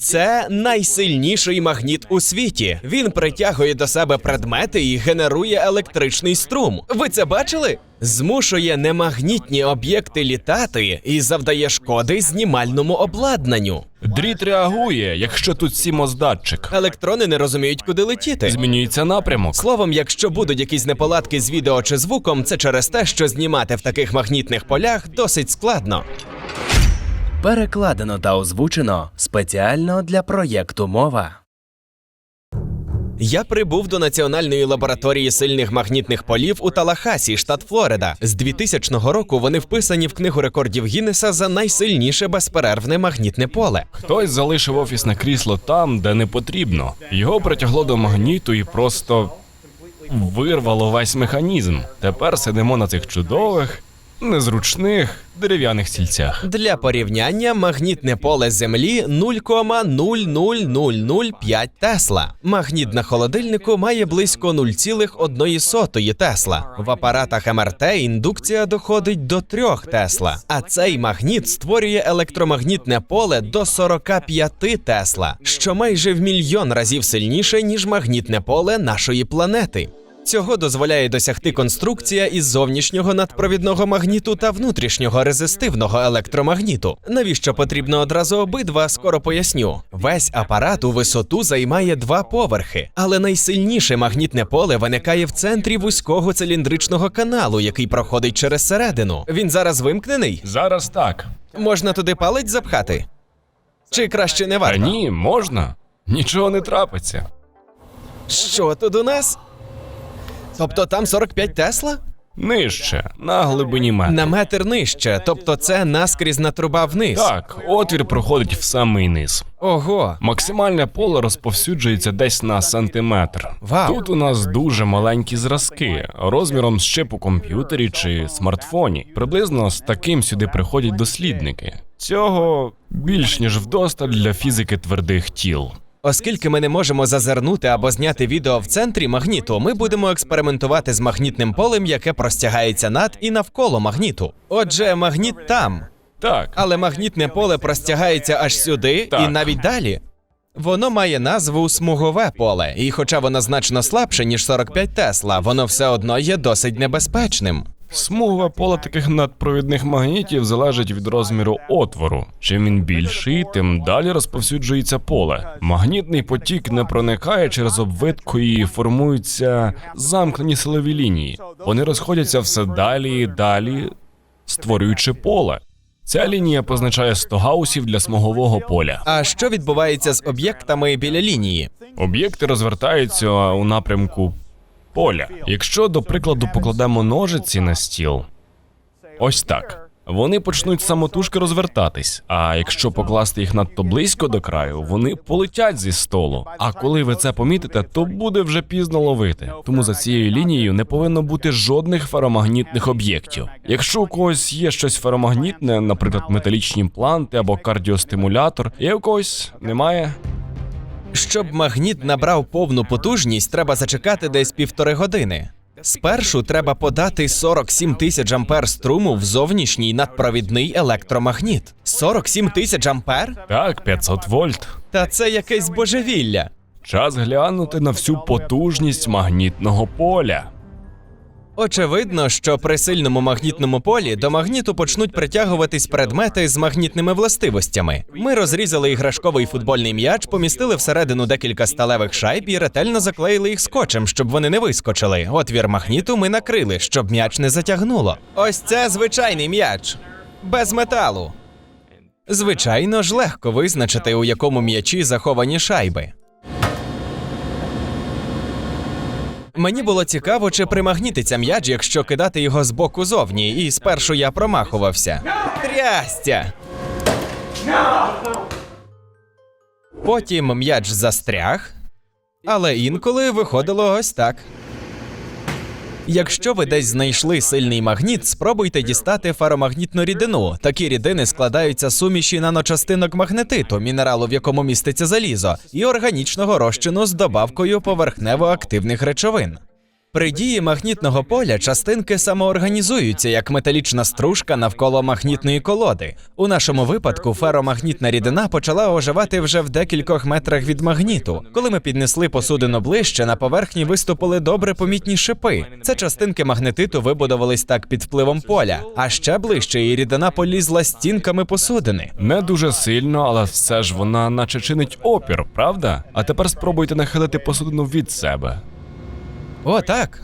Це найсильніший магніт у світі. Він притягує до себе предмети і генерує електричний струм. Ви це бачили? Змушує немагнітні об'єкти літати і завдає шкоди знімальному обладнанню. Дріт реагує, якщо тут сімоздатчик. Електрони не розуміють, куди летіти. Змінюється напрямок. Словом, якщо будуть якісь неполадки з відео чи звуком, це через те, що знімати в таких магнітних полях досить складно. Перекладено та озвучено спеціально для проєкту мова. Я прибув до національної лабораторії сильних магнітних полів у Талахасі, штат Флорида. З 2000 року вони вписані в книгу рекордів Гіннеса за найсильніше безперервне магнітне поле. Хтось залишив офісне крісло там, де не потрібно. Його притягло до магніту і просто вирвало весь механізм. Тепер сидимо на цих чудових, незручних дерев'яних стільцях. Для порівняння магнітне поле Землі 0,00005 Тесла. Магніт на холодильнику має близько 0,1 Тесла. В апаратах МРТ індукція доходить до 3 Тесла. А цей магніт створює електромагнітне поле до 45 Тесла, що майже в мільйон разів сильніше ніж магнітне поле нашої планети. Цього дозволяє досягти конструкція із зовнішнього надпровідного магніту та внутрішнього резистивного електромагніту. Навіщо потрібно одразу обидва? Скоро поясню. Весь апарат у висоту займає два поверхи, але найсильніше магнітне поле виникає в центрі вузького циліндричного каналу, який проходить через середину. Він зараз вимкнений. Зараз так. Можна туди палець запхати? Чи краще не варто? ні, можна. Нічого не трапиться. Що тут у нас? Тобто там 45 Тесла? Нижче, на глибині метра. На метр нижче, тобто це наскрізна труба вниз. Так, отвір проходить в самий низ. Ого. Максимальне поле розповсюджується десь на сантиметр. Вау. Тут у нас дуже маленькі зразки, розміром з чип у комп'ютері чи смартфоні. Приблизно з таким сюди приходять дослідники. Цього більш ніж вдосталь для фізики твердих тіл. Оскільки ми не можемо зазирнути або зняти відео в центрі магніту, ми будемо експериментувати з магнітним полем, яке простягається над і навколо магніту. Отже, магніт там, Так, але магнітне поле простягається аж сюди і Так. навіть далі. Воно має назву смугове поле, і хоча воно значно слабше, ніж 45 Тесла, воно все одно є досить небезпечним. Смугове поле таких надпровідних магнітів залежить від розміру отвору. Чим він більший, тим далі розповсюджується поле. Магнітний потік не проникає через обвитку і формуються замкнені силові лінії. Вони розходяться все далі і далі, створюючи поле. Ця лінія позначає 100 гаусів для смугового поля. А що відбувається з об'єктами біля лінії? Об'єкти розвертаються у напрямку поля. Якщо, до прикладу, покладемо ножиці на стіл, ось так. Вони почнуть самотужки розвертатись. А якщо покласти їх надто близько до краю, вони полетять зі столу. А коли ви це помітите, то буде вже пізно ловити. Тому за цією лінією не повинно бути жодних феромагнітних об'єктів. Якщо у когось є щось феромагнітне, наприклад, металічні імпланти або кардіостимулятор, і у когось немає. Щоб магніт набрав повну потужність, треба зачекати десь півтори години. Спершу треба подати 47 тисяч ампер струму в зовнішній надпровідний електромагніт. 47 тисяч ампер? Так, 500 вольт. Та це якесь божевілля. Час глянути на всю потужність магнітного поля. Очевидно, що при сильному магнітному полі до магніту почнуть притягуватись предмети з магнітними властивостями. Ми розрізали іграшковий футбольний м'яч, помістили всередину декілька сталевих шайб і ретельно заклеїли їх скотчем, щоб вони не вискочили. Отвір магніту ми накрили, щоб м'яч не затягнуло. Ось це звичайний м'яч без металу. Звичайно ж, легко визначити, у якому м'ячі заховані шайби. Мені було цікаво, чи примагнітиться м'яч, якщо кидати його з боку зовні, і спершу я промахувався. Трястя! Потім м'яч застряг, але інколи виходило ось так. Якщо ви десь знайшли сильний магніт, спробуйте дістати фаромагнітну рідину. Такі рідини складаються суміші наночастинок магнетиту, мінералу, в якому міститься залізо, і органічного розчину з добавкою поверхнево активних речовин. При дії магнітного поля частинки самоорганізуються як металічна стружка навколо магнітної колоди. У нашому випадку феромагнітна рідина почала оживати вже в декількох метрах від магніту. Коли ми піднесли посудину ближче, на поверхні виступили добре помітні шипи. Це частинки магнетиту вибудувались так під впливом поля. А ще ближче і рідина полізла стінками посудини. Не дуже сильно, але все ж вона наче чинить опір, правда? А тепер спробуйте нахилити посудину від себе. О, так.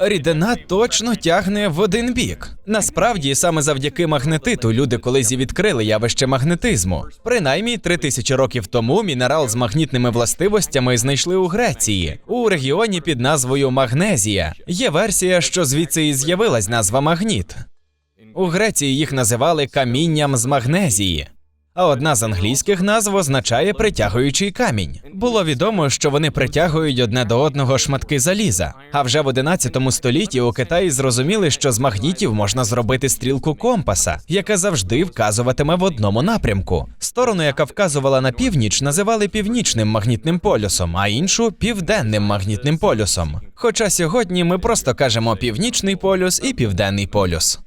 Рідина точно тягне в один бік. Насправді, саме завдяки магнетиту люди колись і відкрили явище магнетизму. Принаймні, три тисячі років тому мінерал з магнітними властивостями знайшли у Греції, у регіоні під назвою Магнезія. Є версія, що звідси і з'явилась назва магніт. У Греції їх називали камінням з магнезії. А одна з англійських назв означає притягуючий камінь. Було відомо, що вони притягують одне до одного шматки заліза. А вже в 11 столітті у Китаї зрозуміли, що з магнітів можна зробити стрілку компаса, яка завжди вказуватиме в одному напрямку. Сторону, яка вказувала на північ, називали північним магнітним полюсом, а іншу південним магнітним полюсом. Хоча сьогодні ми просто кажемо північний полюс і південний полюс.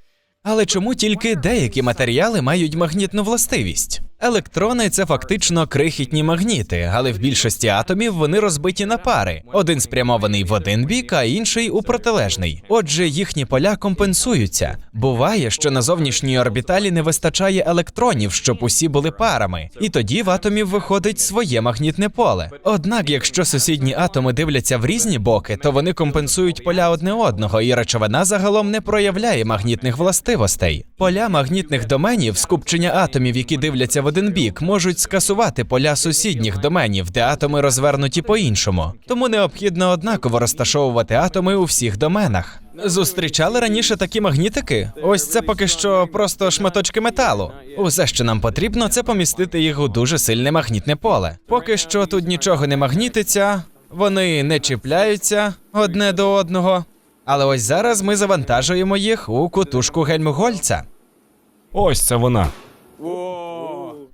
Але чому тільки деякі матеріали мають магнітну властивість? Електрони це фактично крихітні магніти, але в більшості атомів вони розбиті на пари: один спрямований в один бік, а інший у протилежний. Отже, їхні поля компенсуються. Буває, що на зовнішній орбіталі не вистачає електронів, щоб усі були парами, і тоді в атомів виходить своє магнітне поле. Однак, якщо сусідні атоми дивляться в різні боки, то вони компенсують поля одне одного, і речовина загалом не проявляє магнітних властивостей. Поля магнітних доменів, скупчення атомів, які дивляться в один бік, можуть скасувати поля сусідніх доменів, де атоми розвернуті по-іншому. Тому необхідно однаково розташовувати атоми у всіх доменах. Зустрічали раніше такі магнітики? Ось це поки що просто шматочки металу. Усе, що нам потрібно, це помістити їх у дуже сильне магнітне поле. Поки що тут нічого не магнітиться, вони не чіпляються одне до одного. Але ось зараз ми завантажуємо їх у кутушку Гельмгольца. Ось це вона.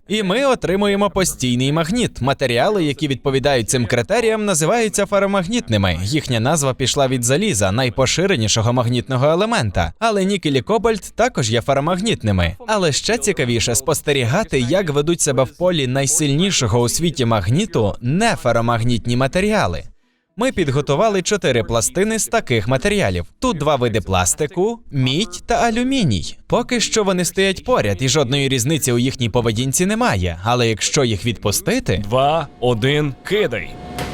І ми отримуємо постійний магніт. Матеріали, які відповідають цим критеріям, називаються феромагнітними. Їхня назва пішла від заліза, найпоширенішого магнітного елемента. Але нікель і кобальт також є феромагнітними. Але ще цікавіше спостерігати, як ведуть себе в полі найсильнішого у світі магніту не неферомагнітні матеріали. Ми підготували чотири пластини з таких матеріалів. Тут два види пластику, мідь та алюміній. Поки що вони стоять поряд, і жодної різниці у їхній поведінці немає. Але якщо їх відпустити, Два, один, кидай.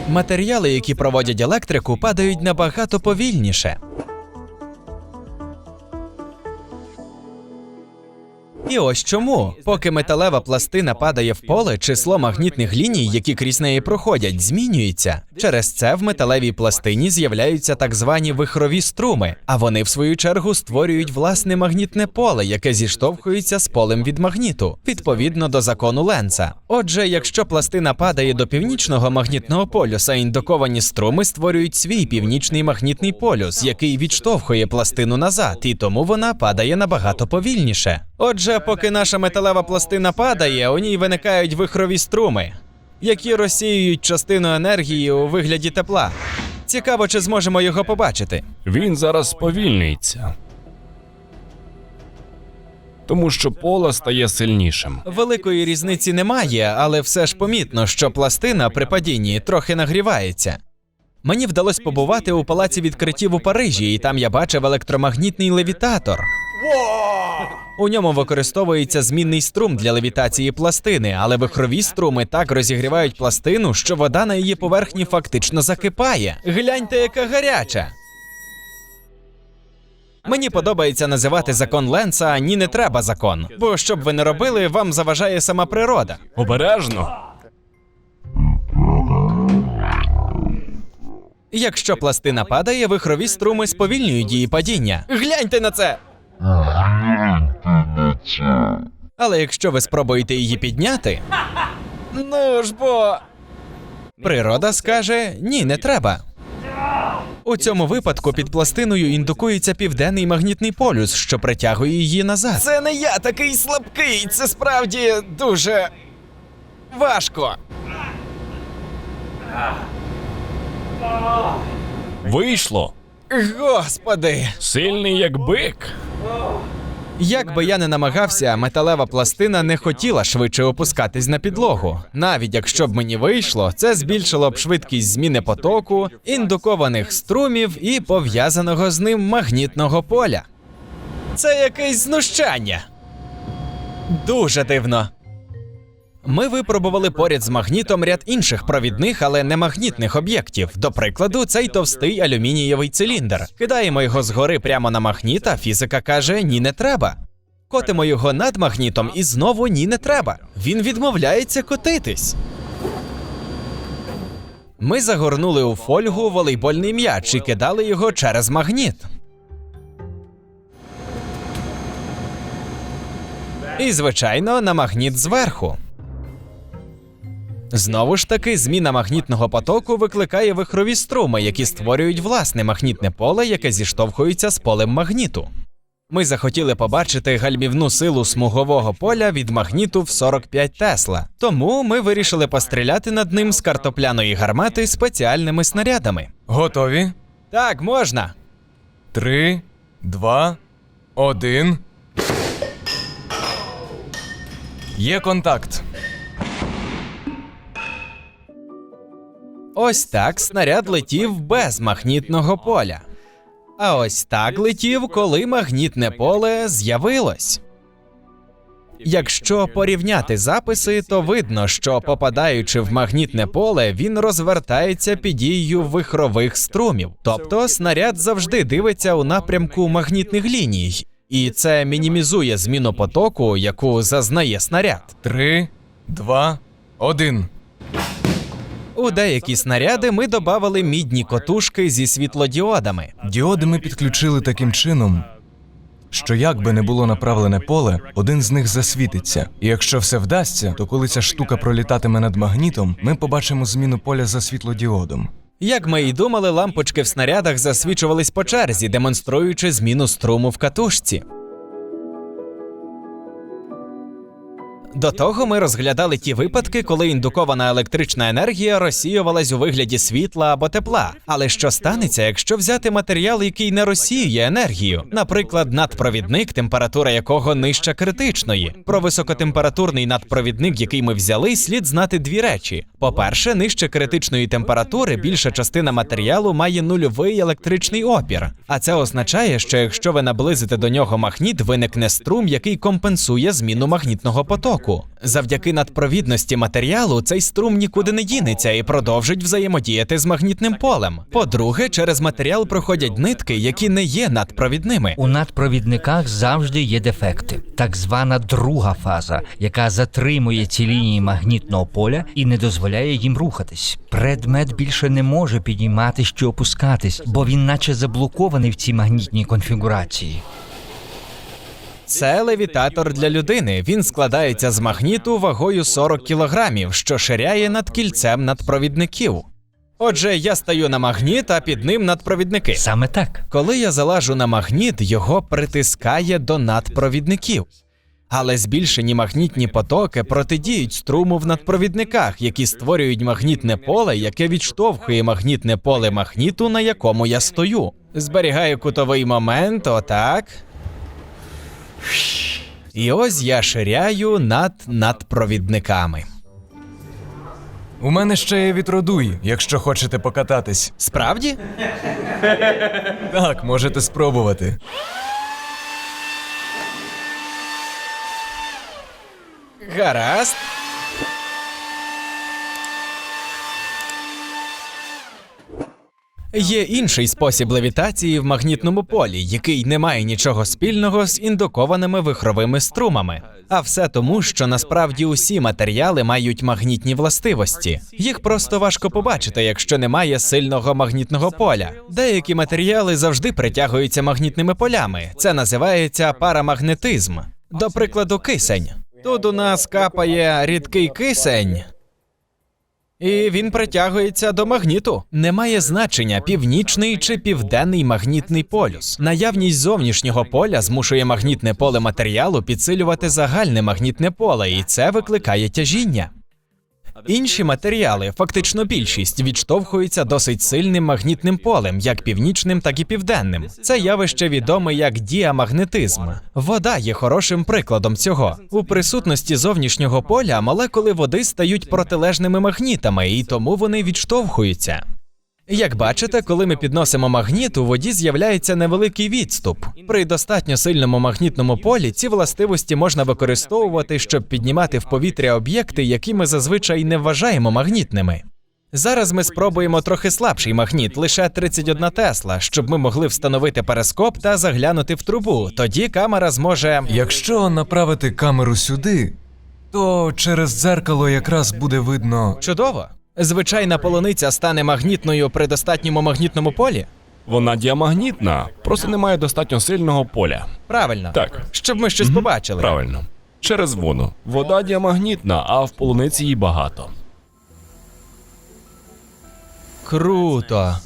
матеріали, які проводять електрику, падають набагато повільніше. І ось чому, поки металева пластина падає в поле, число магнітних ліній, які крізь неї проходять, змінюється. Через це в металевій пластині з'являються так звані вихрові струми, а вони, в свою чергу, створюють власне магнітне поле, яке зіштовхується з полем від магніту, відповідно до закону Ленца. Отже, якщо пластина падає до північного магнітного полюса, індуковані струми створюють свій північний магнітний полюс, який відштовхує пластину назад, і тому вона падає набагато повільніше. Отже, поки наша металева пластина падає, у ній виникають вихрові струми, які розсіюють частину енергії у вигляді тепла. Цікаво, чи зможемо його побачити. Він зараз сповільнюється. Тому що поле стає сильнішим. Великої різниці немає, але все ж помітно, що пластина при падінні трохи нагрівається. Мені вдалося побувати у палаці відкриттів у Парижі, і там я бачив електромагнітний левітатор. У ньому використовується змінний струм для левітації пластини, але вихрові струми так розігрівають пластину, що вода на її поверхні фактично закипає. Гляньте, яка гаряча. Мені подобається називати закон Ленца ні не треба закон, бо щоб ви не робили, вам заважає сама природа. Обережно. Якщо пластина падає, вихрові струми сповільнюють її падіння. Гляньте на це! Але якщо ви спробуєте її підняти. Ну ж бо. Природа скаже ні, не треба. У цьому випадку під пластиною індукується південний магнітний полюс, що притягує її назад. Це не я такий слабкий, це справді дуже важко. Вийшло. Господи! Сильний як бик. Як би я не намагався, металева пластина не хотіла швидше опускатись на підлогу. Навіть якщо б мені вийшло, це збільшило б швидкість зміни потоку, індукованих струмів і пов'язаного з ним магнітного поля. Це якесь знущання. Дуже дивно. Ми випробували поряд з магнітом ряд інших провідних, але не магнітних об'єктів. До прикладу, цей товстий алюмінієвий циліндр. Кидаємо його згори прямо на магніт, а фізика каже: ні, не треба. Котимо його над магнітом і знову ні, не треба. Він відмовляється котитись. Ми загорнули у фольгу волейбольний м'яч і кидали його через магніт. І, звичайно, на магніт зверху. Знову ж таки, зміна магнітного потоку викликає вихрові струми, які створюють власне магнітне поле, яке зіштовхується з полем магніту. Ми захотіли побачити гальмівну силу смугового поля від магніту в 45 Тесла. Тому ми вирішили постріляти над ним з картопляної гармати спеціальними снарядами. Готові? Так, можна. Три, два, один. Є контакт. Ось так снаряд летів без магнітного поля. А ось так летів, коли магнітне поле з'явилось. Якщо порівняти записи, то видно, що попадаючи в магнітне поле, він розвертається під дією вихрових струмів. Тобто снаряд завжди дивиться у напрямку магнітних ліній, і це мінімізує зміну потоку, яку зазнає снаряд. Три, два, один. У деякі снаряди ми додавали мідні котушки зі світлодіодами. Діоди ми підключили таким чином, що як би не було направлене поле, один з них засвітиться. І якщо все вдасться, то коли ця штука пролітатиме над магнітом, ми побачимо зміну поля за світлодіодом. Як ми і думали, лампочки в снарядах засвічувались по черзі, демонструючи зміну струму в катушці. До того ми розглядали ті випадки, коли індукована електрична енергія розсіювалась у вигляді світла або тепла. Але що станеться, якщо взяти матеріал, який не розсіює енергію, наприклад, надпровідник, температура якого нижча критичної. Про високотемпературний надпровідник, який ми взяли, слід знати дві речі: по-перше, нижче критичної температури більша частина матеріалу має нульовий електричний опір. А це означає, що якщо ви наблизите до нього магніт, виникне струм, який компенсує зміну магнітного потоку. Завдяки надпровідності матеріалу цей струм нікуди не дінеться і продовжить взаємодіяти з магнітним полем. По-друге, через матеріал проходять нитки, які не є надпровідними. У надпровідниках завжди є дефекти, так звана друга фаза, яка затримує ці лінії магнітного поля і не дозволяє їм рухатись. Предмет більше не може підійматись чи опускатись, бо він наче заблокований в цій магнітній конфігурації. Це левітатор для людини. Він складається з магніту вагою 40 кілограмів, що ширяє над кільцем надпровідників. Отже, я стаю на магніт, а під ним надпровідники. Саме так. Коли я залажу на магніт, його притискає до надпровідників. Але збільшені магнітні потоки протидіють струму в надпровідниках, які створюють магнітне поле, яке відштовхує магнітне поле магніту, на якому я стою. Зберігаю кутовий момент, отак. І ось я ширяю над надпровідниками. У мене ще є вітродуй, якщо хочете покататись. Справді? Так, можете спробувати. Гаразд. Є інший спосіб левітації в магнітному полі, який не має нічого спільного з індукованими вихровими струмами. А все тому, що насправді усі матеріали мають магнітні властивості. Їх просто важко побачити, якщо немає сильного магнітного поля. Деякі матеріали завжди притягуються магнітними полями. Це називається парамагнетизм. До прикладу, кисень. Тут у нас капає рідкий кисень. І він притягується до магніту. Немає значення північний чи південний магнітний полюс. Наявність зовнішнього поля змушує магнітне поле матеріалу підсилювати загальне магнітне поле, і це викликає тяжіння. Інші матеріали, фактично більшість, відштовхуються досить сильним магнітним полем, як північним, так і південним. Це явище відоме як діамагнетизм. Вода є хорошим прикладом цього. У присутності зовнішнього поля молекули води стають протилежними магнітами, і тому вони відштовхуються. Як бачите, коли ми підносимо магніт, у воді з'являється невеликий відступ. При достатньо сильному магнітному полі ці властивості можна використовувати, щоб піднімати в повітря об'єкти, які ми зазвичай не вважаємо магнітними. Зараз ми спробуємо трохи слабший магніт, лише 31 Тесла, щоб ми могли встановити перископ та заглянути в трубу. Тоді камера зможе. Якщо направити камеру сюди, то через дзеркало якраз буде видно. Чудово! Звичайна полуниця стане магнітною при достатньому магнітному полі. Вона діамагнітна, просто немає достатньо сильного поля. Правильно, Так. щоб ми щось побачили. Правильно. Через воду. Вода діамагнітна, а в полуниці її багато. Круто.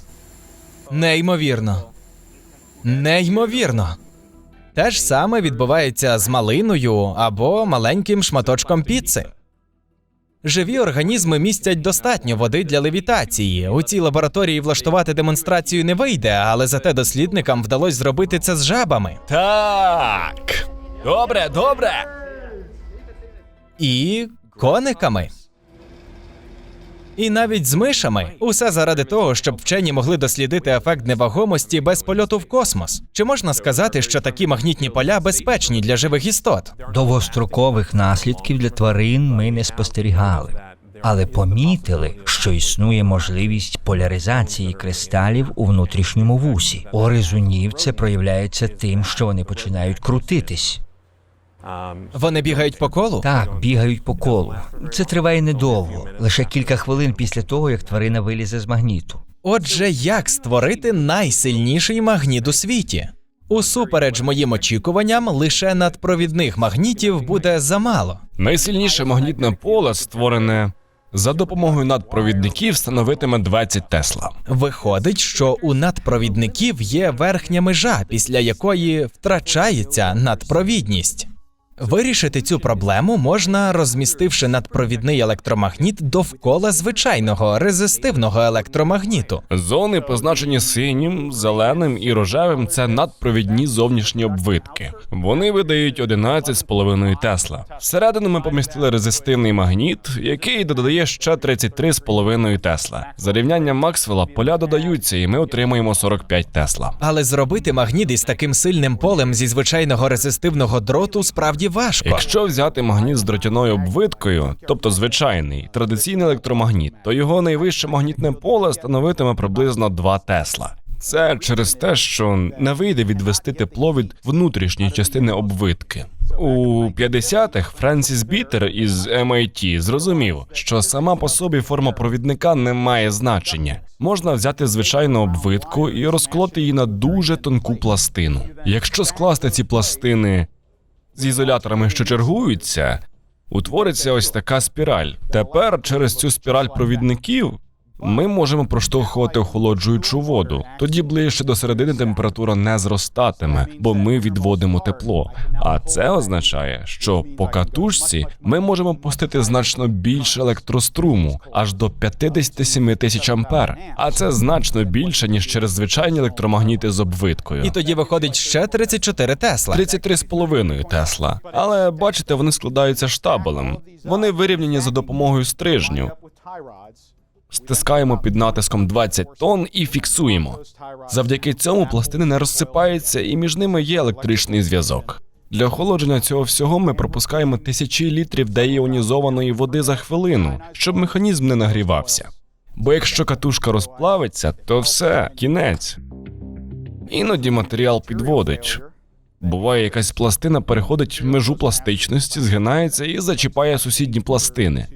Неймовірно. Неймовірно. Те ж саме відбувається з малиною або маленьким шматочком піци. Живі організми містять достатньо води для левітації. У цій лабораторії влаштувати демонстрацію не вийде, але зате дослідникам вдалося зробити це з жабами. Так. Добре, добре. і кониками. І навіть з мишами усе заради того, щоб вчені могли дослідити ефект невагомості без польоту в космос. Чи можна сказати, що такі магнітні поля безпечні для живих істот? Довгострокових наслідків для тварин ми не спостерігали, але помітили, що існує можливість поляризації кристалів у внутрішньому вусі. У це проявляється тим, що вони починають крутитись. Вони бігають по колу? Так, бігають по колу. Це триває недовго, лише кілька хвилин після того, як тварина вилізе з магніту. Отже, як створити найсильніший магніт у світі? Усупереч моїм очікуванням, лише надпровідних магнітів буде замало. Найсильніше магнітне поле створене за допомогою надпровідників становитиме 20 Тесла. Виходить, що у надпровідників є верхня межа, після якої втрачається надпровідність. Вирішити цю проблему можна, розмістивши надпровідний електромагніт довкола звичайного резистивного електромагніту. Зони, позначені синім, зеленим і рожевим, це надпровідні зовнішні обвитки. Вони видають 11,5 Тесла. Всередину ми помістили резистивний магніт, який додає ще 33,5 Тесла. За рівнянням Максвелла поля додаються, і ми отримуємо 45 Тесла. Але зробити магніт із таким сильним полем зі звичайного резистивного дроту справді важко. Якщо взяти магніт з дротяною обвиткою, тобто звичайний традиційний електромагніт, то його найвище магнітне поле становитиме приблизно 2 Тесла. Це через те, що не вийде відвести тепло від внутрішньої частини обвитки. У 50-х Френсіс Бітер із MIT зрозумів, що сама по собі форма провідника не має значення. Можна взяти звичайну обвитку і розколоти її на дуже тонку пластину. Якщо скласти ці пластини з ізоляторами, що чергуються, утвориться ось така спіраль. Тепер через цю спіраль провідників ми можемо проштовхувати охолоджуючу воду. Тоді ближче до середини температура не зростатиме, бо ми відводимо тепло. А це означає, що по катушці ми можемо пустити значно більше електроструму, аж до 57 тисяч ампер. А це значно більше ніж через звичайні електромагніти з обвиткою. І тоді виходить ще 34 Тесла. 33,5 Тесла. Але бачите, вони складаються штабелем. Вони вирівняні за допомогою стрижню. Стискаємо під натиском 20 тонн і фіксуємо. Завдяки цьому пластини не розсипаються, і між ними є електричний зв'язок. Для охолодження цього всього ми пропускаємо тисячі літрів деіонізованої води за хвилину, щоб механізм не нагрівався. Бо якщо катушка розплавиться, то все, кінець. Іноді матеріал підводить. Буває, якась пластина переходить в межу пластичності, згинається і зачіпає сусідні пластини,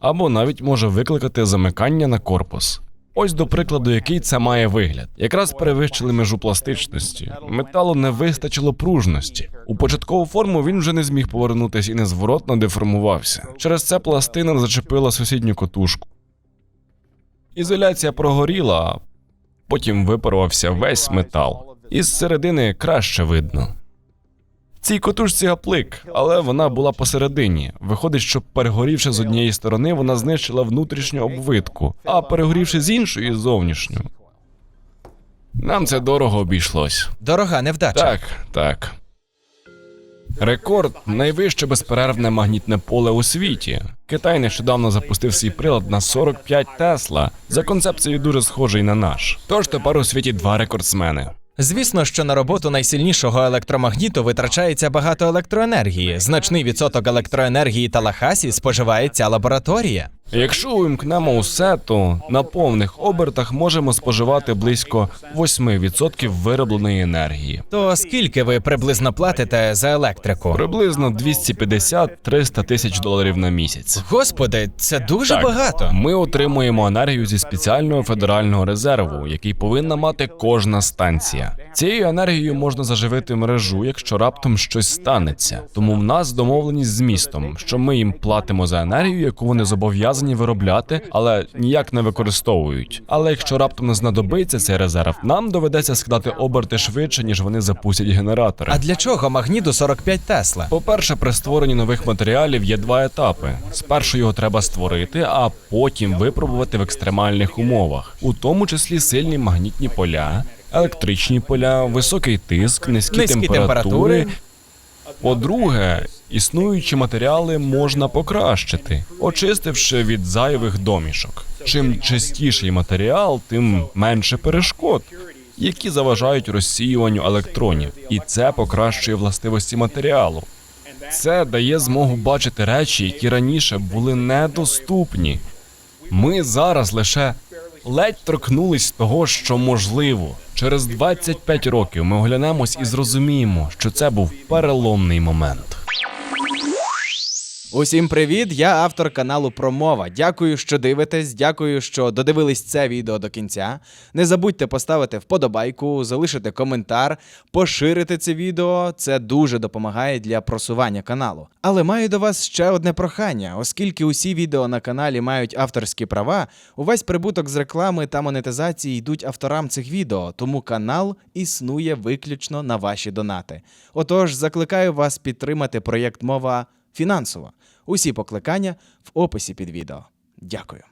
або навіть може викликати замикання на корпус. Ось до прикладу, який це має вигляд. Якраз перевищили межу пластичності. Металу не вистачило пружності. У початкову форму він вже не зміг повернутися і незворотно деформувався. Через це пластина зачепила сусідню котушку. Ізоляція прогоріла, потім випарувався весь метал. Із середини краще видно. Цій котушці гаплик, але вона була посередині. Виходить, що перегорівши з однієї сторони, вона знищила внутрішню обвитку, а перегорівши з іншої зовнішню. Нам це дорого обійшлось. Дорога невдача. Так, так. Рекорд найвище безперервне магнітне поле у світі. Китай нещодавно запустив свій прилад на 45 Тесла. За концепцією дуже схожий на наш. Тож тепер у світі два рекордсмени. Звісно, що на роботу найсильнішого електромагніту витрачається багато електроенергії. Значний відсоток електроенергії Талахасі споживає ця лабораторія. Якщо увімкнемо усе, то на повних обертах можемо споживати близько 8% виробленої енергії. То скільки ви приблизно платите за електрику? Приблизно 250-300 тисяч доларів на місяць. Господи, це дуже Так. багато. Ми отримуємо енергію зі спеціального федерального резерву, який повинна мати кожна станція. Цією енергією можна заживити мережу, якщо раптом щось станеться. Тому в нас домовленість з містом, що ми їм платимо за енергію, яку вони зобов'язані виробляти, але ніяк не використовують. Але якщо раптом не знадобиться цей резерв, нам доведеться скидати оберти швидше, ніж вони запустять генератори. А для чого магніту 45 Тесла? По-перше, при створенні нових матеріалів є два етапи. Спершу його треба створити, а потім випробувати в екстремальних умовах, у тому числі сильні магнітні поля, електричні поля, високий тиск, низькі, Низькі температури. температури. По-друге, існуючі матеріали можна покращити, очистивши від зайвих домішок. Чим чистіший матеріал, тим менше перешкод, які заважають розсіюванню електронів, і це покращує властивості матеріалу. Це дає змогу бачити речі, які раніше були недоступні. Ми зараз лише ледь торкнулись того, що можливо. Через 25 років ми оглянемось і зрозуміємо, що це був переломний момент. Усім привіт! Я автор каналу Промова. Дякую, що дивитесь. Дякую, що додивились це відео до кінця. Не забудьте поставити вподобайку, залишити коментар, поширити це відео. Це дуже допомагає для просування каналу. Але маю до вас ще одне прохання, оскільки усі відео на каналі мають авторські права, увесь прибуток з реклами та монетизації йдуть авторам цих відео, тому канал існує виключно на ваші донати. Отож, закликаю вас підтримати проєкт мова фінансово. Усі покликання в описі під відео. Дякую.